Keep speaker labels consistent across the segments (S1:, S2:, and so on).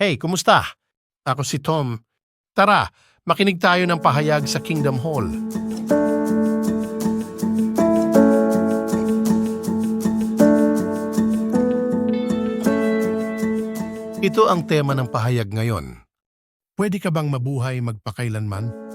S1: Hey, kumusta? Ako si Tom. Tara, makinig tayo ng pahayag sa Kingdom Hall. Ito ang tema ng pahayag ngayon. Pwede ka bang mabuhay magpakailanman?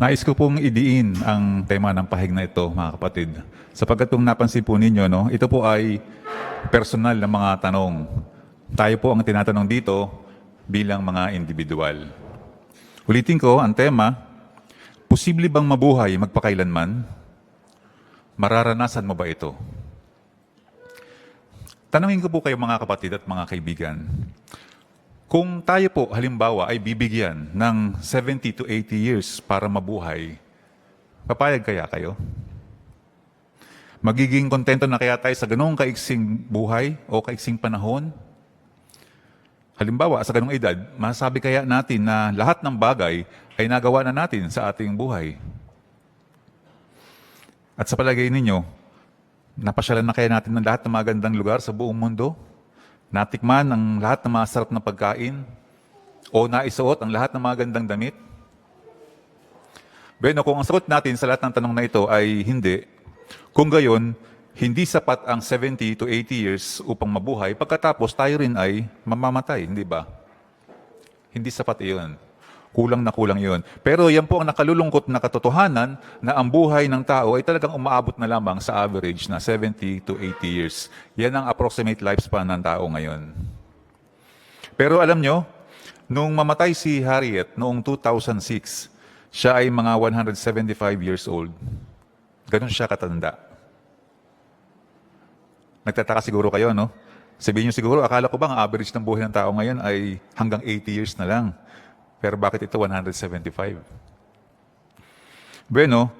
S2: Nais ko pong idiin ang tema ng pahig na ito, mga kapatid. Sapagkat kung napansin po ninyo, no, ito po ay personal na mga tanong. Tayo po ang tinatanong dito bilang mga individual. Ulitin ko, ang tema, posible bang mabuhay magpakailanman? Mararanasan mo ba ito? Tanungin ko po kayo mga kapatid at mga kaibigan, kung tayo po, halimbawa, ay bibigyan ng 70 to 80 years para mabuhay, papayag kaya kayo? Magiging kontento na kaya tayo sa ganong kaiksing buhay o kaiksing panahon? Halimbawa, sa ganong edad, masabi kaya natin na lahat ng bagay ay nagawa na natin sa ating buhay? At sa palagay ninyo, napasyalan na kaya natin ng lahat ng magandang lugar sa buong mundo? Natikman ang lahat ng masarap na pagkain? O naisuot ang lahat ng mga gandang damit? Bueno, kung ang sagot natin sa lahat ng tanong na ito ay hindi, kung gayon, hindi sapat ang 70 to 80 years upang mabuhay, pagkatapos tayo rin ay mamamatay, hindi ba? Hindi sapat iyon. Kulang na kulang iyon. Pero yan po ang nakalulungkot na katotohanan na ang buhay ng tao ay talagang umaabot na lamang sa average na 70 to 80 years. Yan ang approximate lifespan ng tao ngayon. Pero alam nyo, nung mamatay si Harriet noong 2006, siya ay mga 175 years old. Ganon siya katanda. Nagtataka siguro kayo, no? Sabihin nyo siguro, akala ko ba ang average ng buhay ng tao ngayon ay hanggang 80 years na lang. Pero bakit ito 175? Bueno,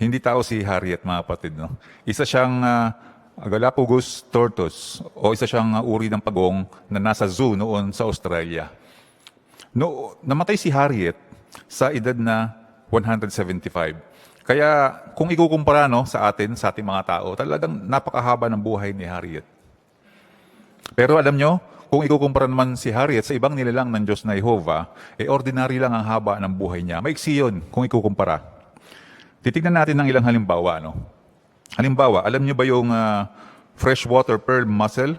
S2: hindi tao si Harriet, mga kapatid. No? Isa siyang ah, Galapagos tortoise o isa siyang ah, uri ng pagong na nasa zoo noon sa Australia. No, namatay si Harriet sa edad na 175. Kaya kung ikukumpara no, sa atin, sa ating mga tao, talagang napakahaba ng buhay ni Harriet. Pero alam nyo, kung ikukumpara naman si Harriet sa ibang nilalang ng Diyos na Jehovah, eh ordinary lang ang haba ng buhay niya. Maiksi yun kung ikukumpara. Titignan natin ng ilang halimbawa. No? Halimbawa, alam niyo ba yung ah, freshwater pearl mussel?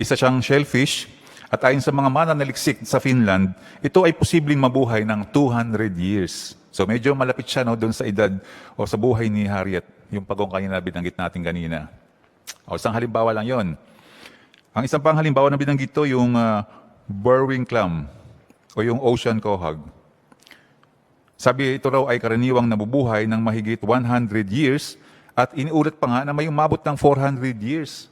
S2: Isa siyang shellfish at ayon sa mga mananaliksik sa Finland, ito ay posibleng mabuhay ng 200 years. So medyo malapit siya no, doon sa edad o sa buhay ni Harriet, yung pagong kanina binanggit natin kanina. O isang halimbawa lang yon. Ang isang pang halimbawa na binanggit to, yung uh, burrowing clam o yung ocean quahog. Sabi ito raw ay karaniwang nabubuhay ng mahigit 100 years at iniulat pa nga na may umabot ng 400 years.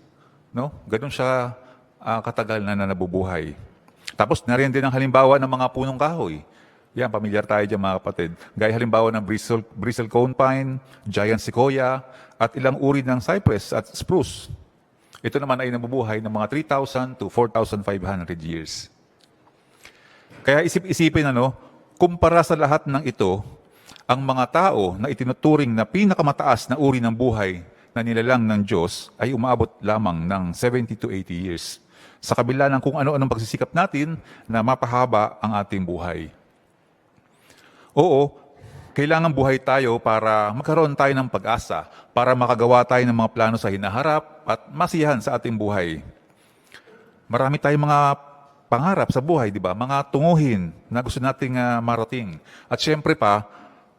S2: No? Ganon siya ah, katagal na, na nabubuhay. Tapos nariyan din ang halimbawa ng mga punong kahoy. Yan, pamilyar tayo dyan mga kapatid. Gaya halimbawa ng bristle, bristle cone pine, giant sequoia, at ilang uri ng cypress at spruce. Ito naman ay nabubuhay ng mga 3,000 to 4,500 years. Kaya isip-isipin ano, kumpara sa lahat ng ito, ang mga tao na itinuturing na pinakamataas na uri ng buhay na nilalang ng Diyos ay umabot lamang ng 70 to 80 years. Sa kabila ng kung ano-anong pagsisikap natin na mapahaba ang ating buhay. Oo, kailangan buhay tayo para magkaroon tayo ng pag-asa, para makagawa tayo ng mga plano sa hinaharap at masiyahan sa ating buhay. Marami tayong mga pangarap sa buhay, di ba? Mga tunguhin na gusto nating ah, marating. At syempre pa,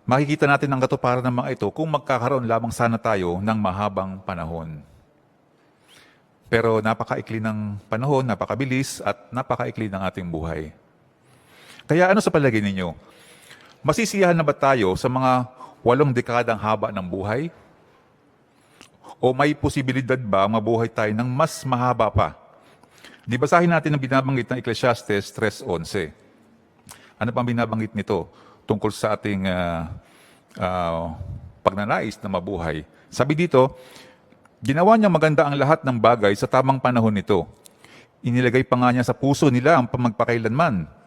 S2: makikita natin ang katuparan ng mga ito kung magkakaroon lamang sana tayo ng mahabang panahon. Pero napakaikli ng panahon, napakabilis at napakaikli ng ating buhay. Kaya ano sa palagay ninyo? Masisiyahan na ba tayo sa mga walong dekadang haba ng buhay? O may posibilidad ba mabuhay tayo ng mas mahaba pa? Di basahin natin ang binabanggit ng Ecclesiastes 3.11. Ano pang binabanggit nito tungkol sa ating ah, ah, pagnanais na mabuhay? Sabi dito, ginawa niya maganda ang lahat ng bagay sa tamang panahon nito. Inilagay pa nga niya sa puso nila ang pamagpakailanman.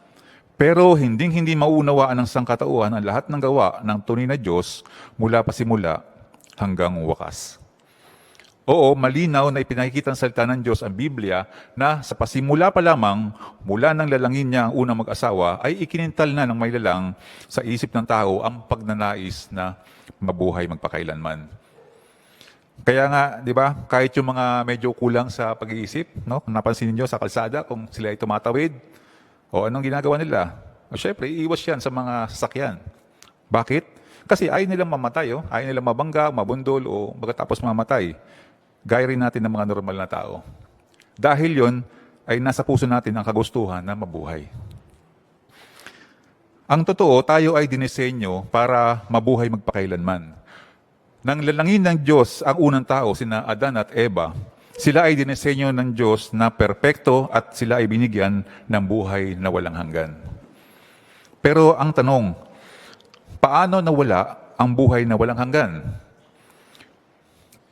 S2: Pero hinding hindi maunawaan ng sangkatauhan ang lahat ng gawa ng tunay na Diyos mula pa simula hanggang wakas. Oo, malinaw na ipinakikita ng salita ng Diyos ang Biblia na sa pasimula pa lamang, mula ng lalangin niya ang unang mag-asawa, ay ikinintal na ng may lalang sa isip ng tao ang pagnanais na mabuhay magpakailanman. Kaya nga, di ba, kahit yung mga medyo kulang sa pag-iisip, no? napansin niyo sa kalsada, kung sila ay tumatawid, o anong ginagawa nila? O syempre, iiwas yan sa mga sasakyan. Bakit? Kasi ayaw nilang mamatay, oh. ayaw nilang mabangga, mabundol, o pagkatapos mamatay. Gaya rin natin ng mga normal na tao. Dahil yon ay nasa puso natin ang kagustuhan na mabuhay. Ang totoo, tayo ay dinisenyo para mabuhay magpakailanman. Nang lalangin ng Diyos ang unang tao, sina Adan at Eva, sila ay dinisenyo ng Diyos na perpekto at sila ay binigyan ng buhay na walang hanggan. Pero ang tanong, paano nawala ang buhay na walang hanggan?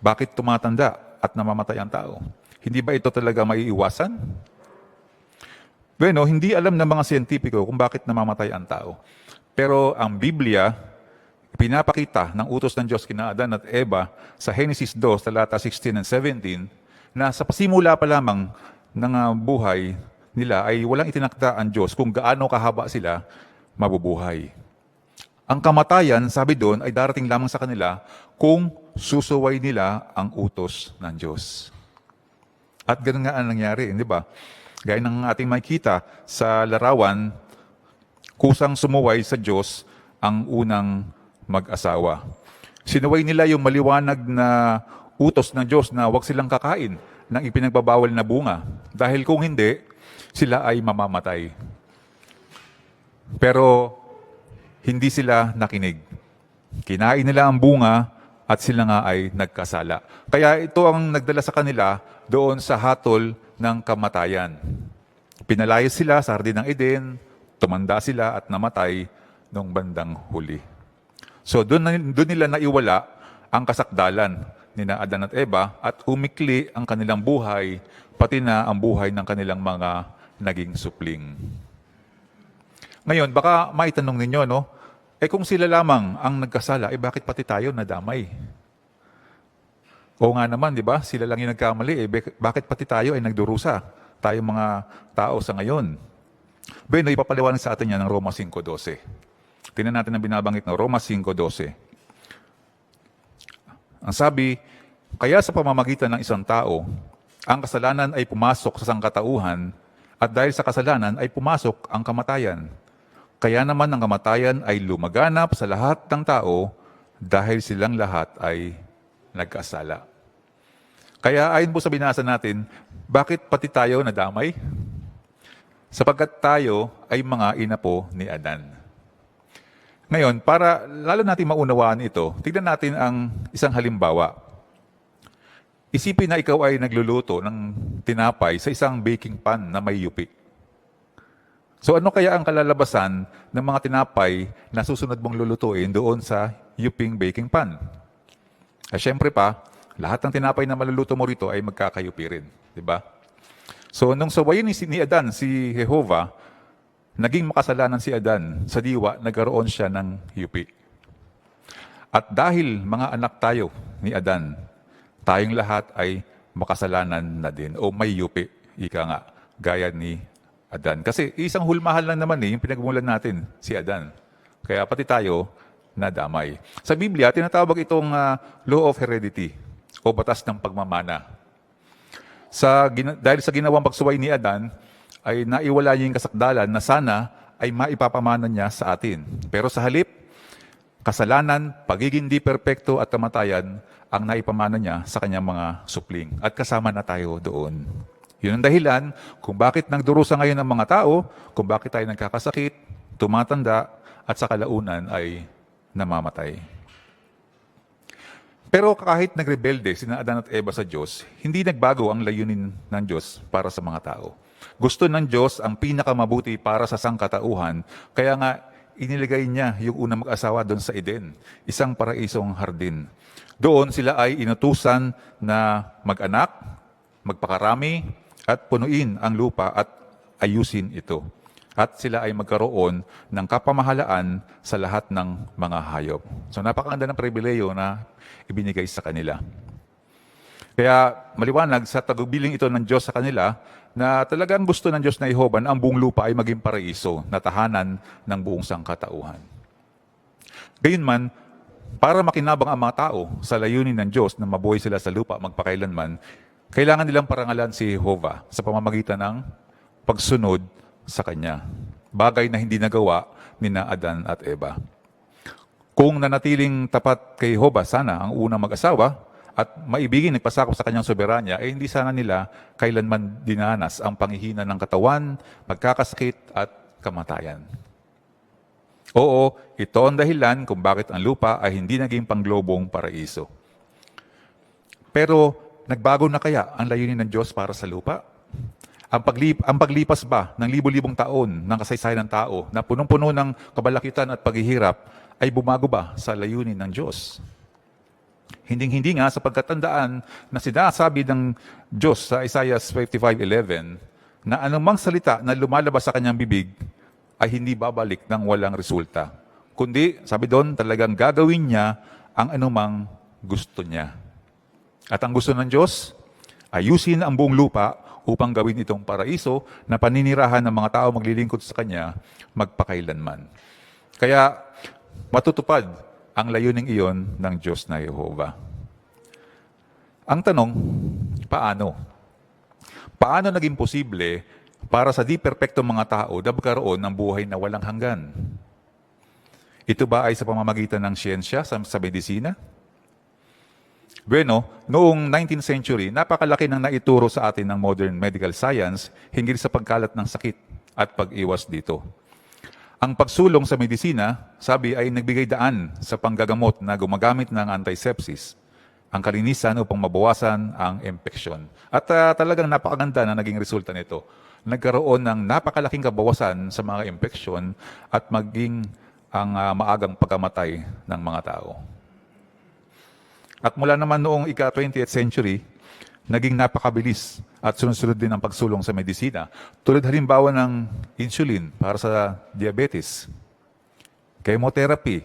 S2: Bakit tumatanda at namamatay ang tao? Hindi ba ito talaga maiiwasan? Bueno, hindi alam ng mga siyentipiko kung bakit namamatay ang tao. Pero ang Biblia, pinapakita ng utos ng Diyos kina Adan at Eva sa Genesis 2, talata 16 and 17, na sa pasimula pa lamang ng ah, buhay nila ay walang itinakda ang Diyos kung gaano kahaba sila mabubuhay. Ang kamatayan, sabi doon, ay darating lamang sa kanila kung susuway nila ang utos ng Diyos. At ganun nga ang nangyari, di ba? Gaya ng ating makikita sa larawan, kusang sumuway sa Diyos ang unang mag-asawa. Sinuway nila yung maliwanag na utos ng Diyos na huwag silang kakain ng ipinagbabawal na bunga. Dahil kung hindi, sila ay mamamatay. Pero hindi sila nakinig. Kinain nila ang bunga at sila nga ay nagkasala. Kaya ito ang nagdala sa kanila doon sa hatol ng kamatayan. Pinalayas sila sa hardin ng Eden, tumanda sila at namatay noong bandang huli. So doon, doon nila naiwala ang kasakdalan ni na Adan at Eva at umikli ang kanilang buhay, pati na ang buhay ng kanilang mga naging supling. Ngayon, baka maitanong ninyo, no? Eh kung sila lamang ang nagkasala, eh bakit pati tayo nadamay? O nga naman, di ba? Sila lang yung nagkamali. Eh, bakit pati tayo ay nagdurusa? Tayo mga tao sa ngayon. Bueno, ipapaliwanag sa atin yan ng Roma 5.12. Tingnan natin ang binabanggit ng Roma 5.12. Ang sabi, kaya sa pamamagitan ng isang tao, ang kasalanan ay pumasok sa sangkatauhan at dahil sa kasalanan ay pumasok ang kamatayan. Kaya naman ang kamatayan ay lumaganap sa lahat ng tao dahil silang lahat ay nagkasala. Kaya ayon po sa binasa natin, bakit pati tayo nadamay? Sapagkat tayo ay mga inapo ni Adan. Ngayon, para lalo natin maunawaan ito, tignan natin ang isang halimbawa. Isipin na ikaw ay nagluluto ng tinapay sa isang baking pan na may yupi. So ano kaya ang kalalabasan ng mga tinapay na susunod mong lulutuin doon sa yuping baking pan? At syempre pa, lahat ng tinapay na maluluto mo rito ay magkakayupi rin. Ba? So nung sawayin ni Adan, si Jehovah, naging makasalanan si Adan sa diwa, nagkaroon siya ng yupi. At dahil mga anak tayo ni Adan, tayong lahat ay makasalanan na din o may yupi, ika nga, gaya ni Adan. Kasi isang hulmahan lang naman eh, yung pinagmulan natin, si Adan. Kaya pati tayo nadamay. Sa Biblia, tinatawag itong ah, law of heredity o batas ng pagmamana. Sa, dahil sa ginawang pagsuway ni Adan, ay naiwala niya yung kasakdalan na sana ay maipapamana niya sa atin. Pero sa halip, kasalanan, pagiging di perpekto at kamatayan ang naipamana niya sa kanyang mga supling. At kasama na tayo doon. Yun ang dahilan kung bakit nagdurusa ngayon ang mga tao, kung bakit tayo nagkakasakit, tumatanda, at sa kalaunan ay namamatay. Pero kahit nagrebelde sina Adan at Eva sa Diyos, hindi nagbago ang layunin ng Diyos para sa mga tao. Gusto ng Diyos ang pinakamabuti para sa sangkatauhan, kaya nga iniligay niya yung unang mag-asawa doon sa Eden, isang paraisong hardin. Doon sila ay inutusan na mag-anak, magpakarami, at punuin ang lupa at ayusin ito. at sila ay magkaroon ng kapamahalaan sa lahat ng mga hayop. So napakaganda ng pribileyo na ibinigay sa kanila. Kaya maliwanag sa tagubiling ito ng Diyos sa kanila na talagang gusto ng Diyos na Jehovah na ang buong lupa ay maging paraiso na tahanan ng buong sangkatauhan. Gayunman, para makinabang ang mga tao sa layunin ng Diyos na mabuhay sila sa lupa magpakailanman, kailangan nilang parangalan si Jehovah sa pamamagitan ng pagsunod sa Kanya. Bagay na hindi nagawa ni na Adan at Eva. Kung nanatiling tapat kay Jehovah sana ang unang mag-asawa at maibigin nagpasakop sa kanyang soberanya, eh hindi sana nila kailanman dinanas ang panghihina ng katawan, pagkakasakit at kamatayan. Oo, ito ang dahilan kung bakit ang lupa ay hindi naging panglobong paraiso. Pero nagbago na kaya ang layunin ng Diyos para sa lupa? Ang, paglip, ang paglipas ba ng libo-libong taon ng kasaysayan ng tao na punong-puno ng kabalakitan at paghihirap ay bumago ba sa layunin ng Diyos? Hinding-hindi nga sa pagkatandaan na sinasabi ng Diyos sa Isaiah 55.11 na anumang salita na lumalabas sa kanyang bibig ay hindi babalik ng walang resulta. Kundi, sabi doon, talagang gagawin niya ang anumang gusto niya. At ang gusto ng Diyos, ayusin ang buong lupa upang gawin itong paraiso na paninirahan ng mga tao maglilingkod sa Kanya magpakailanman. Kaya matutupad ang layuning iyon ng Diyos na Yehova. Ang tanong, paano? Paano naging posible para sa di perpektong mga tao na magkaroon ng buhay na walang hanggan? Ito ba ay sa pamamagitan ng siyensya sa, sa medisina? Bueno, noong 19th century, napakalaki ng naituro sa atin ng modern medical science hinggil sa pagkalat ng sakit at pag-iwas dito. Ang pagsulong sa medisina, sabi ay nagbigay daan sa panggagamot na gumagamit ng antisepsis, ang kalinisan upang mabawasan ang impeksyon. At ah, talagang napakaganda na naging resulta nito. Nagkaroon ng napakalaking kabawasan sa mga impeksyon at maging ang ah, maagang pagkamatay ng mga tao. At mula naman noong ika-20th century, naging napakabilis at sunod-sunod din ang pagsulong sa medisina. Tulad halimbawa ng insulin para sa diabetes, chemotherapy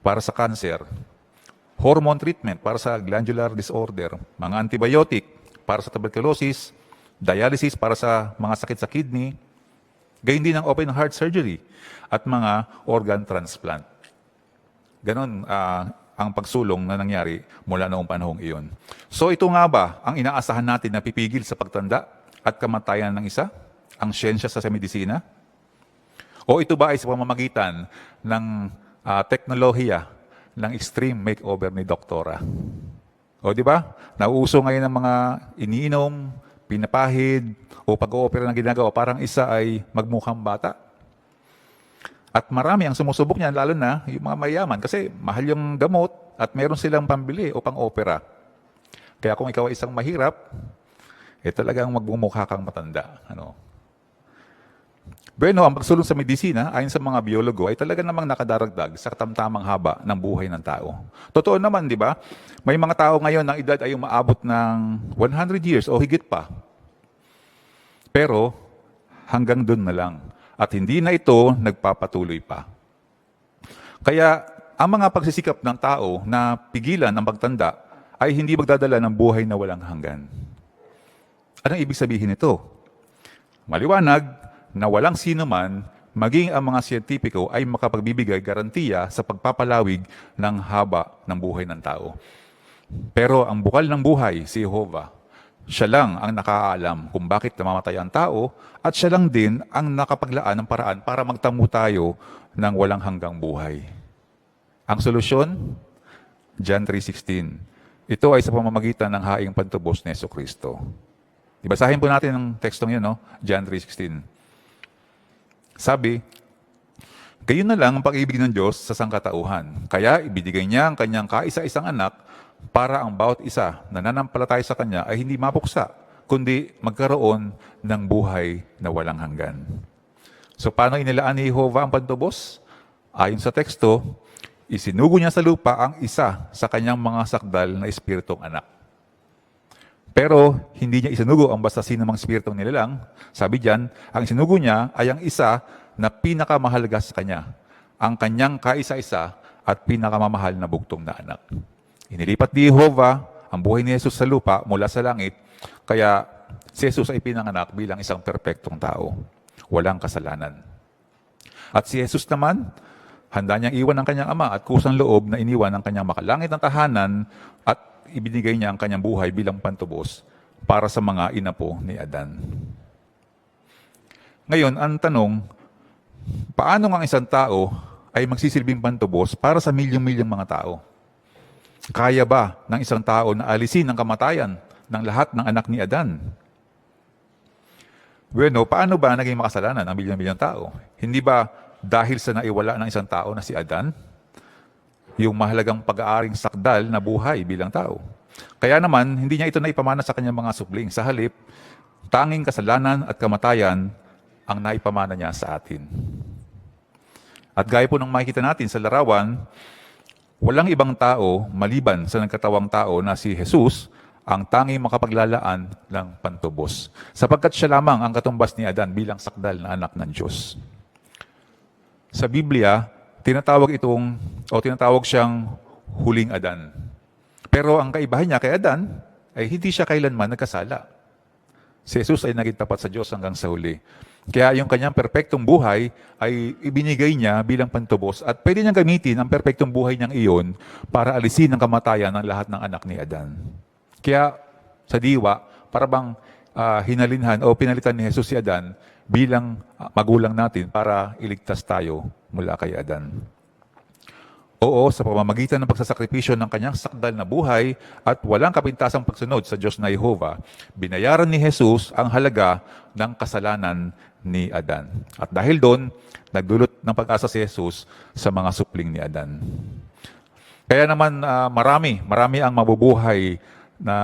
S2: para sa cancer, hormone treatment para sa glandular disorder, mga antibiotic para sa tuberculosis, dialysis para sa mga sakit sa kidney, gayon din ang open heart surgery at mga organ transplant. Ganon ah, ang pagsulong na nangyari mula noong panahong iyon. So ito nga ba ang inaasahan natin na pipigil sa pagtanda at kamatayan ng isa? Ang siyensya sa medisina? O ito ba ay sa pamamagitan ng ah, teknolohiya ng extreme makeover ni doktora? O di ba? Nauuso ngayon ng mga iniinom, pinapahid, o pag-oopera ng ginagawa, parang isa ay magmukhang bata. At marami ang sumusubok niyan, lalo na yung mga mayaman. Kasi mahal yung gamot at meron silang pambili o pang-opera. Kaya kung ikaw ay isang mahirap, eh talagang magbumukha kang matanda. Ano? Bueno, ang pagsulong sa medisina, ayon sa mga biologo, ay talaga namang nakadaragdag sa katamtamang haba ng buhay ng tao. Totoo naman, di ba? May mga tao ngayon ng edad ay umaabot ng 100 years o higit pa. Pero hanggang doon na lang. At hindi na ito nagpapatuloy pa. Kaya ang mga pagsisikap ng tao na pigilan ang pagtanda ay hindi magdadala ng buhay na walang hanggan. Anong ibig sabihin nito? Maliwanag na walang sino man, maging ang mga siyentipiko ay makapagbibigay garantiya sa pagpapalawig ng haba ng buhay ng tao. Pero ang bukal ng buhay, si Jehovah, siya lang ang nakaalam kung bakit namamatay ang tao at siya lang din ang nakapaglaan ng paraan para magtamo tayo ng walang hanggang buhay. Ang solusyon? John 3.16. Ito ay sa pamamagitan ng haing pantubos ni Yeso Kristo. Ibasahin po natin ang tekstong yun, no? John 3.16. Sabi, Gayon na lang ang pag-ibig ng Diyos sa sangkatauhan. Kaya ibinigay niya ang kanyang kaisa-isang anak para ang bawat isa na nanampalataya sa kanya ay hindi mapuksa, kundi magkaroon ng buhay na walang hanggan. So paano inilaan ni Jehovah ang pantubos? Ayon sa teksto, isinugo niya sa lupa ang isa sa kanyang mga sakdal na espiritong anak. Pero hindi niya isinugo ang basta sino mang espiritong nilalang. Sabi diyan, ang isinugo niya ay ang isa na pinakamahalaga sa kanya, ang kanyang kaisa-isa at pinakamamahal na bugtong na anak. Inilipat ni Jehovah ang buhay ni Jesus sa lupa mula sa langit, kaya si Jesus ay pinanganak bilang isang perpektong tao, walang kasalanan. At si Jesus naman, handa niyang iwan ang kanyang ama at kusang loob na iniwan ang kanyang makalangit na tahanan at ibinigay niya ang kanyang buhay bilang pantubos para sa mga inapo ni Adan. Ngayon, ang tanong, paano ang isang tao ay magsisilbing pantubos para sa milyong-milyong mga tao? Kaya ba ng isang tao na alisin ang kamatayan ng lahat ng anak ni Adan? Bueno, paano ba naging makasalanan ang milyong-milyong tao? Hindi ba dahil sa naiwala ng isang tao na si Adan? Yung mahalagang pag-aaring sakdal na buhay bilang tao. Kaya naman, hindi niya ito naipamana sa kanyang mga supling. Sa halip, tanging kasalanan at kamatayan ang naipamana niya sa atin. At gaya po ng makikita natin sa larawan, walang ibang tao maliban sa nagkatawang tao na si Jesus ang tanging makapaglalaan ng pantubos. Sapagkat siya lamang ang katumbas ni Adan bilang sakdal na anak ng Diyos. Sa Biblia, tinatawag itong, o tinatawag siyang huling Adan. Pero ang kaibahan niya kay Adan ay hindi siya kailanman nagkasala. Si Jesus ay naging tapat sa Diyos hanggang sa huli. Kaya yung kanyang perpektong buhay ay ibinigay niya bilang pantubos at pwede niyang gamitin ang perpektong buhay niyang iyon para alisin ang kamatayan ng lahat ng anak ni Adan. Kaya sa diwa, para bang ah, hinalinhan o pinalitan ni Jesus si Adan bilang ah, magulang natin para iligtas tayo mula kay Adan. Oo, sa pamamagitan ng pagsasakripisyo ng kanyang sakdal na buhay at walang kapintasang pagsunod sa Diyos na Jehova, binayaran ni Jesus ang halaga ng kasalanan ni Adan. At dahil doon, nagdulot ng pag-asa si Jesus sa mga supling ni Adan. Kaya naman ah, marami, marami ang mabubuhay na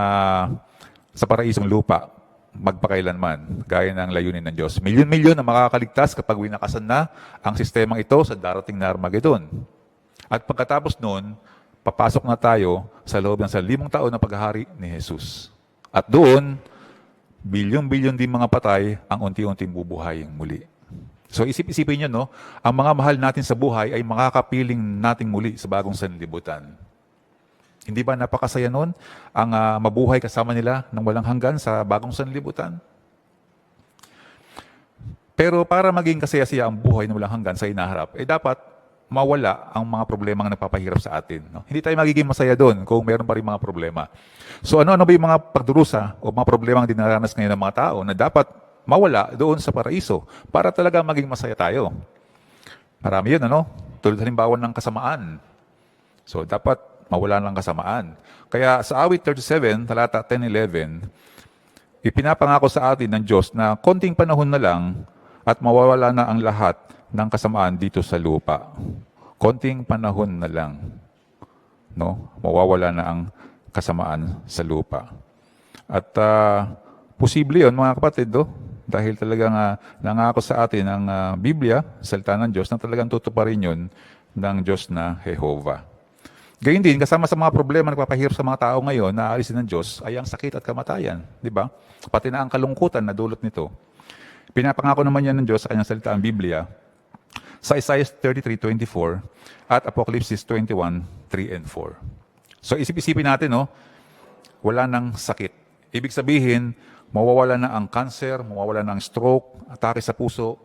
S2: sa paraisong lupa magpakailanman, gaya ng layunin ng Diyos. Milyon-milyon ang makakaligtas kapag winakasan na ang sistemang ito sa darating na Armageddon. At pagkatapos noon, papasok na tayo sa loob ng sa limang taon na paghahari ni Jesus. At doon, bilyong-bilyon din mga patay ang unti-unting bubuhayin muli. So isip-isipin nyo, no? Ang mga mahal natin sa buhay ay makakapiling nating muli sa bagong sanlibutan. Hindi ba napakasaya noon ang ah, mabuhay kasama nila ng walang hanggan sa bagong sanlibutan? Pero para maging kasaya-saya ang buhay ng walang hanggan sa inaharap, eh dapat mawala ang mga problema na nagpapahirap sa atin. No? Hindi tayo magiging masaya doon kung meron pa rin mga problema. So ano-ano ba yung mga pagdurusa o mga problema ang dinaranas ngayon ng mga tao na dapat mawala doon sa paraiso para talaga maging masaya tayo? Marami yun, ano? Tulad halimbawa ng kasamaan. So dapat mawala ng kasamaan. Kaya sa awit 37, talata 10-11, ipinapangako sa atin ng Diyos na konting panahon na lang at mawawala na ang lahat ng kasamaan dito sa lupa. Konting panahon na lang. No? Mawawala na ang kasamaan sa lupa. At ah, posible yon mga kapatid, do? dahil talagang uh, nangako sa atin ang ah, Biblia, salita ng Diyos, na talagang tutuparin yun ng Diyos na Jehovah. Gayun din, kasama sa mga problema na nagpapahirap sa mga tao ngayon na aalisin ng Diyos ay ang sakit at kamatayan. Di ba? Pati na ang kalungkutan na dulot nito. Pinapangako naman yan ng Diyos sa kanyang salita ang Biblia sa Isaiah 33:24 at Apocalypse 21:3 and 4. So isip-isipin natin, no? Wala nang sakit. Ibig sabihin, mawawala na ang cancer, mawawala na ang stroke, atake sa puso,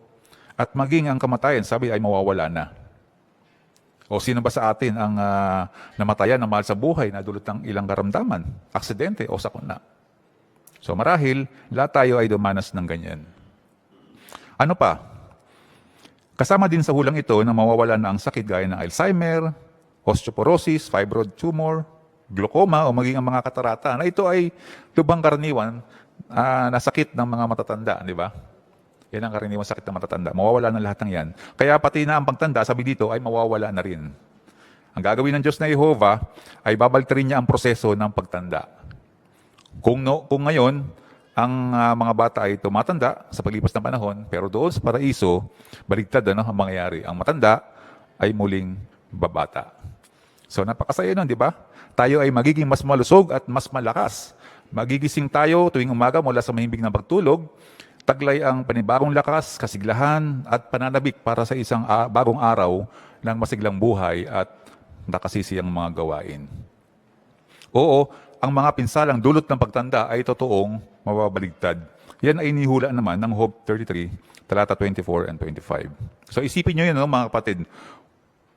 S2: at maging ang kamatayan, sabi ay mawawala na. O sino ba sa atin ang ah, namatayan na mahal sa buhay na dulot ng ilang karamdaman, aksidente o sakuna? So marahil, lahat tayo ay dumanas ng ganyan. Ano pa? Kasama din sa hulang ito na mawawala na ang sakit gaya ng Alzheimer, osteoporosis, fibroid tumor, glaucoma o maging ang mga katarata na ito ay lubang karaniwan ah, na sakit ng mga matatanda, di ba? Yan ang karaniwang sakit ng matatanda. Mawawala na lahat ng yan. Kaya pati na ang pagtanda, sabi dito, ay mawawala na rin. Ang gagawin ng Diyos na Jehovah ay babaltarin niya ang proseso ng pagtanda. Kung, no, kung ngayon, ang ah, mga bata ay tumatanda sa paglipas ng panahon, pero doon sa paraiso, baligtad ano, ang mangyayari. Ang matanda ay muling babata. So napakasaya nun, di ba? Tayo ay magiging mas malusog at mas malakas. Magigising tayo tuwing umaga mula sa mahimbing na pagtulog. taglay ang panibagong lakas, kasiglahan at pananabik para sa isang a- bagong araw ng masiglang buhay at nakasisiyang mga gawain. Oo, ang mga pinsalang dulot ng pagtanda ay totoong mababaligtad. Yan ay inihula naman ng Hope 33, talata 24 and 25. So isipin nyo yun, no, mga kapatid.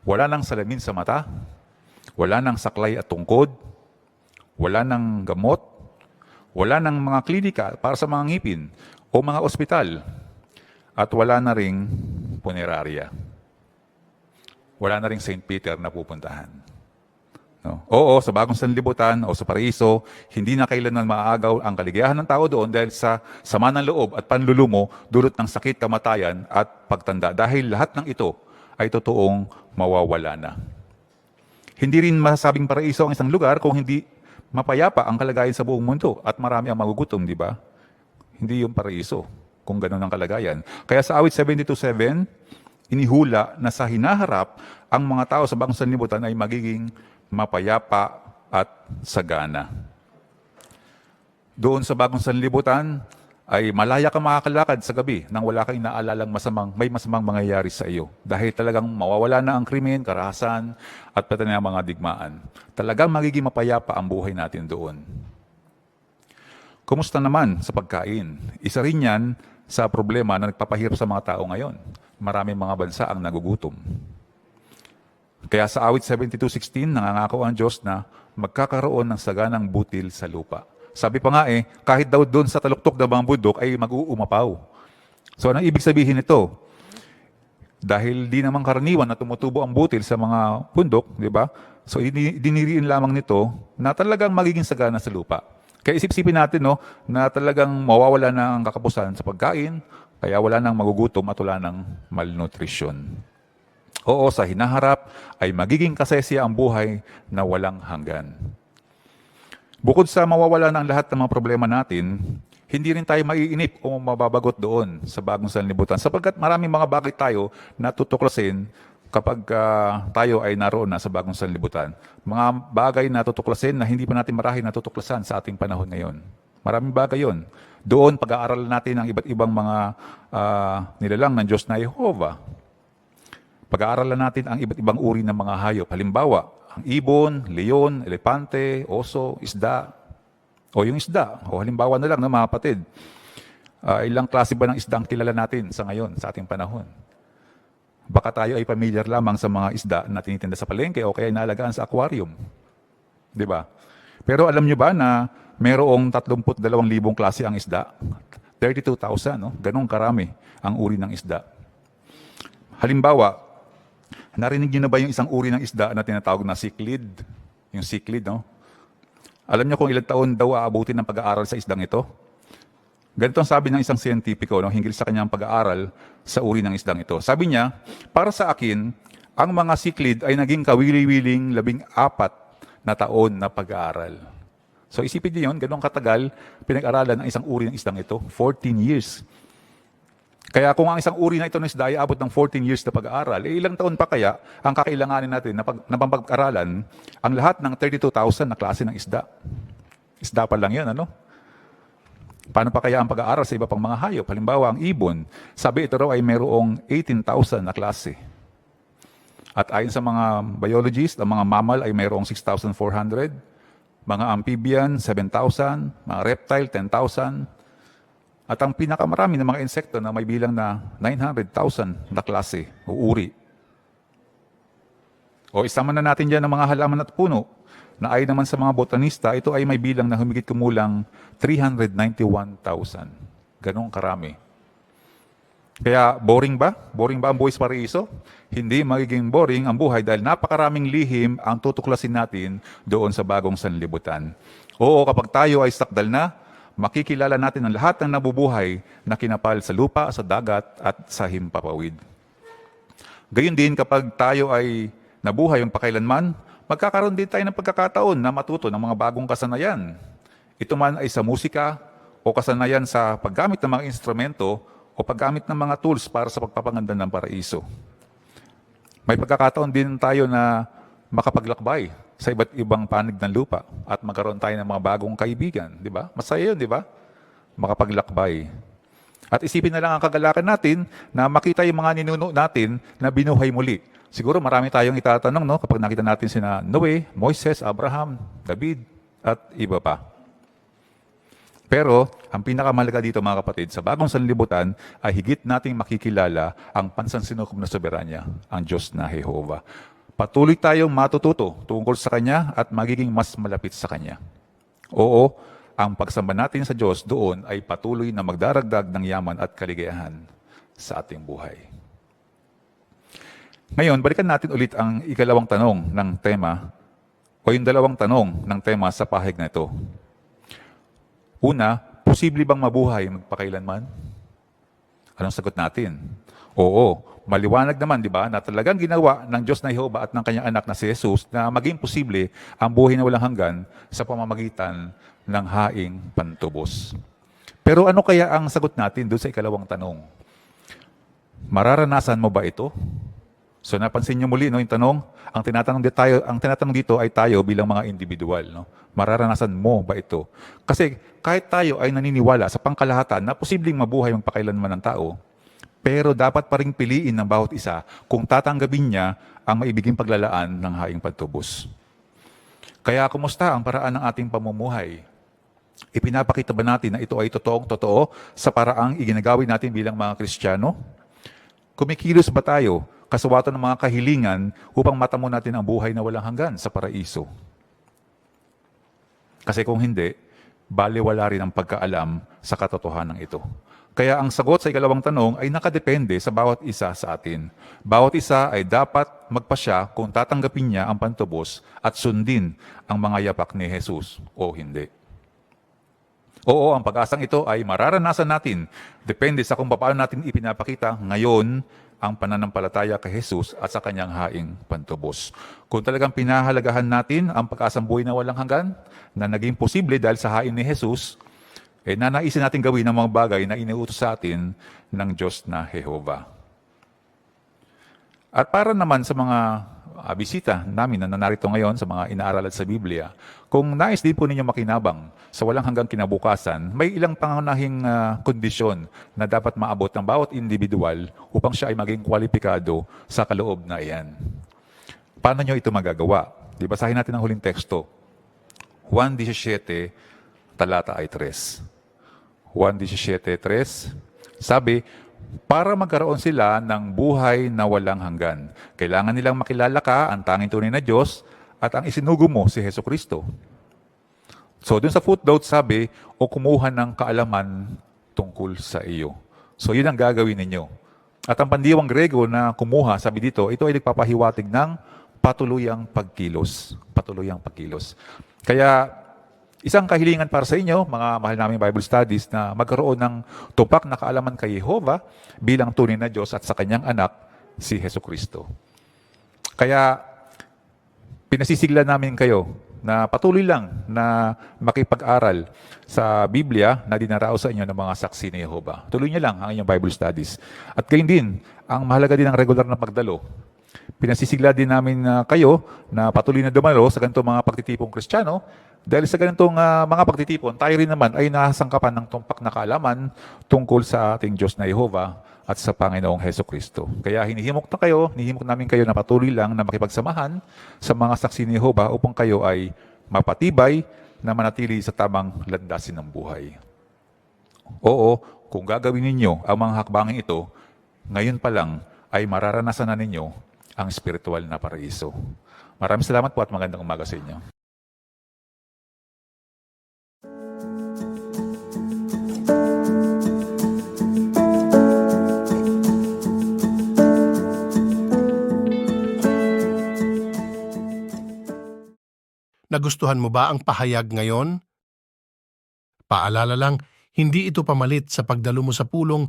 S2: Wala nang salamin sa mata, wala nang saklay at tungkod, wala nang gamot, wala nang mga klinika para sa mga ngipin o mga ospital, at wala na ring punerarya. Wala na ring St. Peter na pupuntahan. No? Oo, sa bagong sanlibutan o sa paraiso, hindi na kailanman maaagaw ang kaligayahan ng tao doon dahil sa sama ng loob at panlulumo dulot ng sakit, kamatayan at pagtanda. Dahil lahat ng ito ay totoong mawawala na. Hindi rin masasabing paraiso ang isang lugar kung hindi mapayapa ang kalagayan sa buong mundo at marami ang magugutom, di ba? Hindi yung paraiso kung ganun ang kalagayan. Kaya sa awit 72.7, inihula na sa hinaharap, ang mga tao sa bagong sanlibutan ay magiging mapayapa at sagana. Doon sa bagong sanlibutan, ay malaya ka makakalakad sa gabi nang wala kang inaalalang masamang, may masamang mangyayari sa iyo. Dahil talagang mawawala na ang krimen, karahasan, at pati na mga digmaan. Talagang magiging mapayapa ang buhay natin doon. Kumusta naman sa pagkain? Isa rin yan sa problema na nagpapahirap sa mga tao ngayon. Maraming mga bansa ang nagugutom. Kaya sa awit 72.16, nangangako ang Diyos na magkakaroon ng saganang butil sa lupa. Sabi pa nga eh, kahit daw doon sa taluktok na mga bundok ay mag-uumapaw. So anong ibig sabihin nito? Dahil di naman karaniwan na tumutubo ang butil sa mga bundok, di ba? So ini- diniriin lamang nito na talagang magiging sagana sa lupa. Kaya isip-isipin natin no, na talagang mawawala na ang kakapusan sa pagkain, kaya wala nang magugutom at wala nang malnutrition. Oo, sa hinaharap ay magiging kasaysiya ang buhay na walang hanggan. Bukod sa mawawala ng lahat ng mga problema natin, hindi rin tayo maiinip o mababagot doon sa bagong sanlibutan sapagkat maraming mga bagay tayo na tutuklasin kapag ah, tayo ay naroon na sa bagong sanlibutan. Mga bagay na tutuklasin na hindi pa natin marahil natutuklasan sa ating panahon ngayon. Maraming bagay yon. Doon pag-aaralan natin ang iba't ibang mga ah, nilalang ng Diyos na Jehovah. Pag-aaralan natin ang iba't ibang uri ng mga hayop. Halimbawa, ang ibon, leon, elepante, oso, isda. O yung isda. O halimbawa na lang na mga kapatid. Ah, ilang klase ba ng isda ang kilala natin sa ngayon, sa ating panahon? Baka tayo ay familiar lamang sa mga isda na tinitinda sa palengke o kaya inaalagaan sa aquarium. Di ba? Pero alam nyo ba na merong 32,000 klase ang isda? 32,000, no? Ganong karami ang uri ng isda. Halimbawa, narinig niyo na ba yung isang uri ng isda na tinatawag na cichlid? Yung cichlid, no? Alam niyo kung ilang taon daw aabutin ng pag-aaral sa isdang ito? Ganito ang sabi ng isang siyentipiko no, hinggil sa kanyang pag-aaral sa uri ng isdang ito. Sabi niya, para sa akin, ang mga cichlid ay naging kawili-wiling labing apat na taon na pag-aaral. So isipin niyo yun, ganun katagal pinag-aralan ng isang uri ng isdang ito, 14 years. Kaya kung ang isang uri na ito ng isda ay abot ng 14 years na pag-aaral, eh ilang taon pa kaya ang kakailanganin natin na, pag, na pag-aralan ang lahat ng 32,000 na klase ng isda? Isda pa lang yan, ano? Paano pa kaya ang pag-aaral sa iba pang mga hayop? Halimbawa, ang ibon, sabi ito raw ay mayroong 18,000 na klase. At ayon sa mga biologists, ang mga mammal ay mayroong 6,400, mga amphibian, 7,000, mga reptile, 10,000, at ang pinakamarami ng mga insekto na may bilang na 900,000 na klase o uri. O isama na natin dyan ang mga halaman at puno na ayon naman sa mga botanista, ito ay may bilang na humigit kumulang 391,000. Ganong karami. Kaya boring ba? Boring ba ang buhay sa paraiso? Hindi magiging boring ang buhay dahil napakaraming lihim ang tutuklasin natin doon sa bagong sanlibutan. Oo, kapag tayo ay sakdal na, makikilala natin ang lahat ng nabubuhay na kinapal sa lupa, sa dagat at sa himpapawid. Gayun din kapag tayo ay nabuhay yung pakailanman, magkakaroon din tayo ng pagkakataon na matuto ng mga bagong kasanayan. Ito man ay sa musika o kasanayan sa paggamit ng mga instrumento o paggamit ng mga tools para sa pagpapanganda ng paraiso. May pagkakataon din tayo na makapaglakbay sa iba't ibang panig ng lupa at magkaroon tayo ng mga bagong kaibigan, di ba? Masaya yun, di ba? Makapaglakbay. At isipin na lang ang kagalakan natin na makita yung mga ninuno natin na binuhay muli. Siguro marami tayong itatanong no, kapag nakita natin sina Noe, Moises, Abraham, David, at iba pa. Pero ang pinakamalaga dito mga kapatid, sa bagong sanlibutan ay higit nating makikilala ang pansansinukob na soberanya, ang Diyos na Jehovah. Patuloy tayong matututo tungkol sa Kanya at magiging mas malapit sa Kanya. Oo, ang pagsamba natin sa Diyos doon ay patuloy na magdaragdag ng yaman at kaligayahan sa ating buhay. Ngayon, balikan natin ulit ang ikalawang tanong ng tema o yung dalawang tanong ng tema sa pahig na ito. Una, posible bang mabuhay magpakailanman? Anong sagot natin? Oo, maliwanag naman, di ba, na talagang ginawa ng Diyos na Jehovah at ng kanyang anak na si Jesus na maging posible ang buhay na walang hanggan sa pamamagitan ng haing pantubos. Pero ano kaya ang sagot natin doon sa ikalawang tanong? Mararanasan mo ba ito? So napansin niyo muli no yung tanong, ang tinatanong dito tayo, ang tinatanong dito ay tayo bilang mga individual, no. Mararanasan mo ba ito? Kasi kahit tayo ay naniniwala sa pangkalahatan na posibleng mabuhay magpakailanman ng tao, pero dapat pa ring piliin ng bawat isa kung tatanggapin niya ang maibiging paglalaan ng haing pagtubos. Kaya kumusta ang paraan ng ating pamumuhay? Ipinapakita ba natin na ito ay totoong totoo sa paraang iginagawin natin bilang mga Kristiyano? Kumikilos ba tayo kasawatan ng mga kahilingan upang matamo natin ang buhay na walang hanggan sa paraiso? Kasi kung hindi, baliwala rin ang pagkaalam sa katotohanan ito. Kaya ang sagot sa ikalawang tanong ay nakadepende sa bawat isa sa atin. Bawat isa ay dapat magpasya kung tatanggapin niya ang pantubos at sundin ang mga yapak ni Jesus o hindi. Oo, ang pag-asang ito ay mararanasan natin. Depende sa kung paano natin ipinapakita ngayon ang pananampalataya kay Jesus at sa kanyang haing pantubos. Kung talagang pinahalagahan natin ang pag-asang buhay na walang hanggan, na naging posible dahil sa hain ni Jesus, eh nanaisin natin gawin ang mga bagay na iniutos sa atin ng Diyos na Jehovah. At para naman sa mga ah, bisita namin na narito ngayon sa mga inaaralan sa Biblia, kung nais din po ninyo makinabang sa walang hanggang kinabukasan, may ilang pangunahing ah, kondisyon na dapat maabot ng bawat individual upang siya ay maging kwalipikado sa kaloob na iyan. Paano nyo ito magagawa? Di basahin natin ang huling teksto. 1.17, talata ay 3. 1.17.3, sabi, para magkaroon sila ng buhay na walang hanggan. Kailangan nilang makilala ka, ang tanging tunay na Diyos, at ang isinugo mo si Heso Kristo. So, dun sa footnote sabi, o kumuha ng kaalaman tungkol sa iyo. So, yun ang gagawin ninyo. At ang pandiwang Grego na kumuha, sabi dito, ito ay nagpapahiwatig ng patuluyang pagkilos. Patuluyang pagkilos. Kaya, isang kahilingan para sa inyo, mga mahal naming Bible studies, na magkaroon ng tumpak na kaalaman kay Jehovah bilang tunay na Diyos at sa kanyang anak, si Heso Kristo. Kaya, pinasisigla namin kayo na patuloy lang na makipag-aral sa Biblia na dinarao sa inyo ng mga saksi ni Jehovah. Tuloy niyo lang ang inyong Bible studies. At gayon din, ang mahalaga din ng regular na pagdalo. Pinasisigla din namin na kayo na patuloy na dumalo sa ganitong mga pagtitipong kristyano dahil sa ganitong ah, mga pagtitipon, tayo rin naman ay nasangkapan ng tumpak na kaalaman tungkol sa ating Diyos na Jehovah at sa Panginoong Heso Kristo. Kaya hinihimok na kayo, hinihimok namin kayo na patuloy lang na makipagsamahan sa mga saksi ni Jehovah upang kayo ay mapatibay na manatili sa tamang landasin ng buhay. Oo, kung gagawin ninyo ang mga hakbangin ito, ngayon pa lang ay mararanasan na ninyo ang spiritual na paraiso. Maraming salamat po at magandang umaga sa inyo.
S1: Nagustuhan mo ba ang pahayag ngayon? Paalala lang, hindi ito pamalit sa pagdalo mo sa pulong.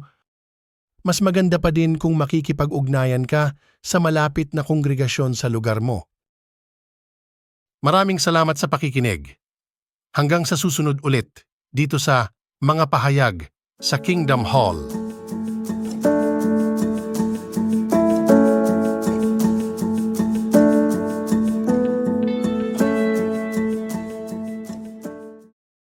S1: Mas maganda pa din kung makikipag-ugnayan ka sa malapit na kongregasyon sa lugar mo. Maraming salamat sa pakikinig. Hanggang sa susunod ulit dito sa Mga Pahayag sa Kingdom Hall.